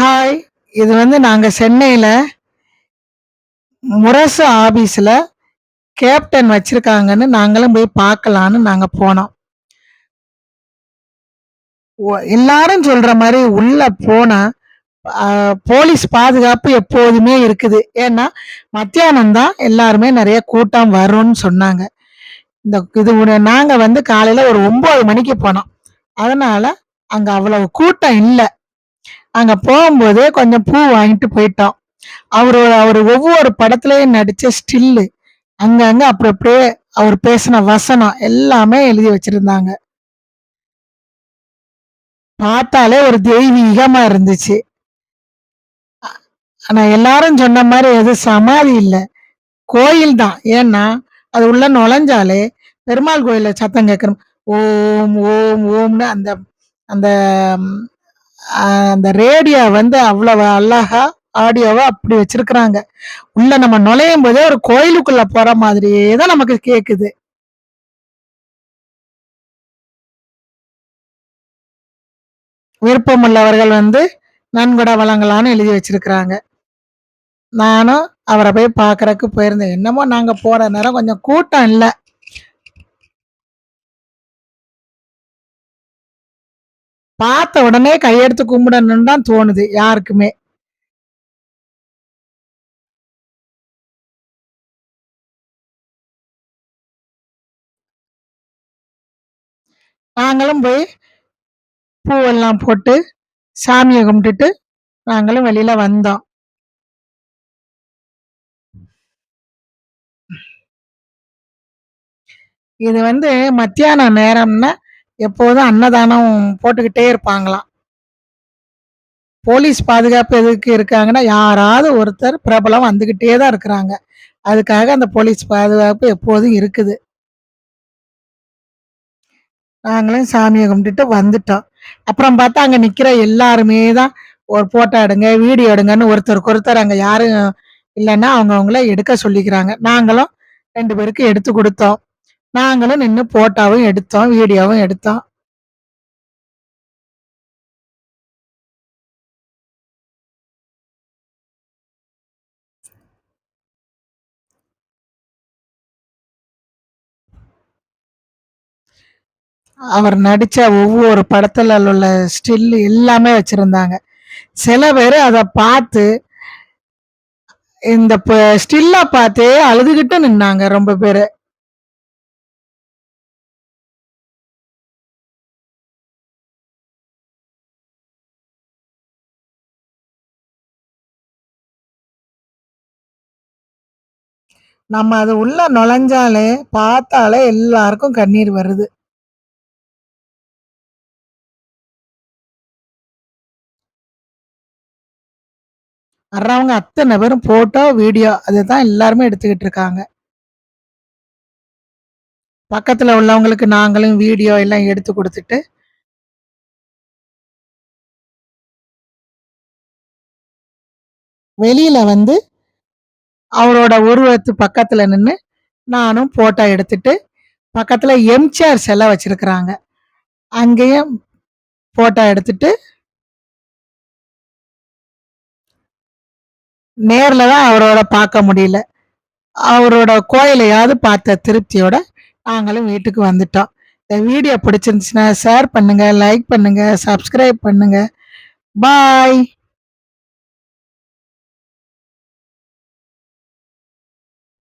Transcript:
Hi! இது வந்து நாங்கள் சென்னையில் முரசு ஆஃபீஸில் கேப்டன் வச்சுருக்காங்கன்னு நாங்களும் போய் பார்க்கலான்னு நாங்கள் போனோம். எல்லாரும் சொல்கிற மாதிரி உள்ளே போனால் போலீஸ் பாதுகாப்பு எப்போதுமே இருக்குது. ஏன்னா, மத்தியானம் தான் எல்லாருமே நிறைய கூட்டம் வரும்னு சொன்னாங்க. இந்த இது நாங்கள் வந்து காலையில் ஒரு ஒம்பது மணிக்கு போனோம். அதனால் அங்கே அவ்வளவு கூட்டம் இல்லை அங்க போகும்போதே கொஞ்சம் பூ வாங்கிட்டு போயிட்டோம். அவரு அவர் ஒவ்வொரு படத்துலயும் நடிச்ச ஸ்டில்லு. அங்கங்க அப்புறம் அப்படியே அவர் பேசின வசனம் எல்லாமே எழுதி வச்சிருந்தாங்க. பார்த்தாலே ஒரு தெய்வீகமா இருந்துச்சு. ஆனா எல்லாரும் சொன்ன மாதிரி எதுவும் சமாதி இல்லை கோயில் தான். ஏன்னா, அது உள்ள நுழைஞ்சாலே பெருமாள் கோயில சத்தம் கேட்கணும். ஓம், ஓம், ஓம்னு அந்த அந்த அந்த ரேடியோ வந்து அவ்வளவு அழகா ஆடியோவை அப்படி வச்சிருக்கிறாங்க. உள்ள நம்ம நுழையும் போதே ஒரு கோயிலுக்குள்ள போற மாதிரியே தான் நமக்கு கேக்குது. விருப்பமுள்ளவர்கள் வந்து நன்கொடை வழங்கலான்னு எழுதி வச்சிருக்கிறாங்க. நானும் அவரை போய் பார்க்கறக்கு போயிருந்தேன். என்னமோ நாங்கள் போகிற நேரம் கொஞ்சம் கூட்டம் இல்லை பார்த்த உடனே கையெடுத்து கும்பிடணும்னு தான் தோணுது யாருக்குமே. நாங்களும் போய் பூவெல்லாம் போட்டு, சாமியை கும்பிட்டுட்டு, நாங்களும் வெளியில வந்தோம். இது வந்து மத்தியான நேரம்னா, எப்போதும் அன்னதானம் போட்டுக்கிட்டே இருப்பாங்களாம். போலீஸ் பாதுகாப்பு எதுக்கு இருக்காங்கன்னா, யாராவது ஒருத்தர் பிரபலம் வந்துக்கிட்டே தான் இருக்கிறாங்க. அதுக்காக அந்த போலீஸ் பாதுகாப்பு எப்போதும் இருக்குது. நாங்களும் சாமியை கும்பிட்டுட்டு வந்துட்டோம். அப்புறம் பார்த்தா அங்கே நிற்கிற எல்லாருமே தான் ஒரு ஃபோட்டோ எடுங்க, வீடியோ எடுங்கன்னு ஒருத்தருக்கு ஒருத்தர் அங்கே யாரும் இல்லைன்னா அவங்கவுங்கள எடுக்க சொல்லிக்கிறாங்க. நாங்களும் ரெண்டு பேருக்கு எடுத்து கொடுத்தோம் நாங்களும் நின்னு போட்டோவும் எடுத்தோம், வீடியோவும் எடுத்தோம். அவர் நடிச்ச ஒவ்வொரு படத்துல உள்ள ஸ்டில் எல்லாமே வச்சிருந்தாங்க. சில பேர் அத பார்த்து இந்த ஸ்டில்லை பார்த்தே அழுதுகிட்டு நின்னாங்க ரொம்ப பேரு. நம்ம அது உள்ள நுழைஞ்சாலே, பார்த்தாலே எல்லாருக்கும் கண்ணீர் வருது. வர்றவங்க அத்தனை பேரும் ஃபோட்டோ, வீடியோ அதுதான் எல்லாருமே எடுத்துக்கிட்டு இருக்காங்க. பக்கத்துல உள்ளவங்களுக்கு நாங்களும் வீடியோ எல்லாம் எடுத்து கொடுத்துட்டு வெளியில வந்து அவரோட உருவத்து பக்கத்தில் நின்று நானும் ஃபோட்டோ எடுத்துட்டு, பக்கத்தில் எம்ஜிஆர் சிலை வச்சுருக்குறாங்க அங்கேயும் ஃபோட்டோ எடுத்துட்டு நேரில் தான் அவரோட பார்க்க முடியல. அவரோட கோயிலையாவது பார்த்த திருப்தியோட நாங்களும் வீட்டுக்கு வந்துட்டோம். இந்த வீடியோ பிடிச்சிருந்துச்சுன்னா ஷேர் பண்ணுங்கள் லைக் பண்ணுங்கள் சப்ஸ்கிரைப் பண்ணுங்கள் பாய்.